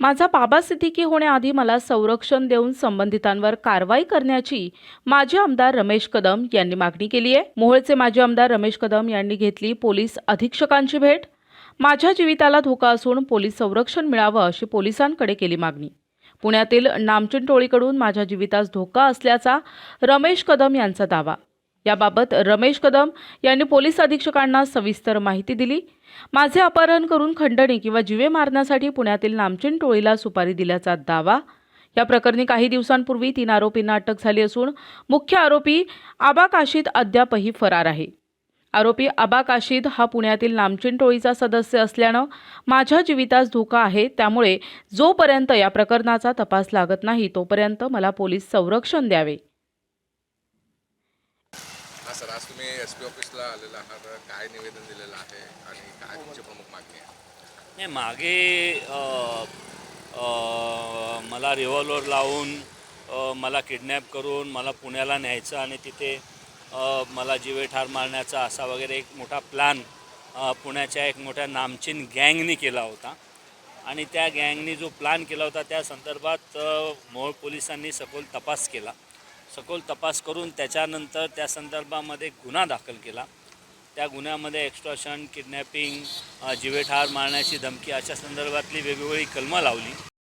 माझा बाबा सिद्दीकी होण्याआधी मला संरक्षण देऊन संबंधितांवर कारवाई करण्याची माजी आमदार रमेश कदम यांनी मागणी केली आहे. मोहोळचे माजी आमदार रमेश कदम यांनी घेतली पोलीस अधीक्षकांची भेट. माझ्या जीविताला धोका असून पोलीस संरक्षण मिळावं अशी पोलिसांकडे केली मागणी. पुण्यातील नामचिन टोळीकडून माझ्या जीवितास धोका असल्याचा रमेश कदम यांचा दावा. याबाबत रमेश कदम यांनी पोलीस अधीक्षकांना सविस्तर माहिती दिली. माझे अपहरण करून खंडणी किंवा जीवे मारण्यासाठी पुण्यातील नामचिन टोळीला सुपारी दिल्याचा दावा. या प्रकरणी काही दिवसांपूर्वी तीन आरोपींना अटक झाली असून मुख्य आरोपी आबा काशीद अद्यापही फरार आहे. आरोपी आबा काशीद हा पुण्यातील नामचिन टोळीचा सदस्य असल्यानं माझ्या जीवितास धोका आहे त्यामुळे जोपर्यंत या प्रकरणाचा तपास लागत नाही तोपर्यंत मला पोलीस संरक्षण द्यावे. सर आज तुम्ही एस पी ऑफिसला आलेला आहात. काय निवेदन दिलेलं आहे आणि काय तुमची प्रमुख मागणी आहे? नाही मागे अ, अ, मला रिव्हॉल्वर लावून अ, मला किडनॅप करून मला पुण्याला न्यायचं आणि तिथे अ, मला जीवे ठार मारण्याचा असा वगैरे एक मोठा प्लॅन पुण्याच्या एक मोठ्या नामचीन गँगनी केला होता. आणि त्या गँगनी जो प्लॅन केला होता त्या संदर्भात अ, मोहोळ पोलिसांनी सखोल तपास केला. सखोल तपास करून त्याच्यानंतर त्या संदर्भामध्ये गुन्हा दाखल केला. त्या गुन्ह्यामध्ये एक्स्ट्रॉशन किडनॅपिंग जीवेठार मारण्याची धमकी अशा संदर्भातली वेगवेगळी कलमं लावली.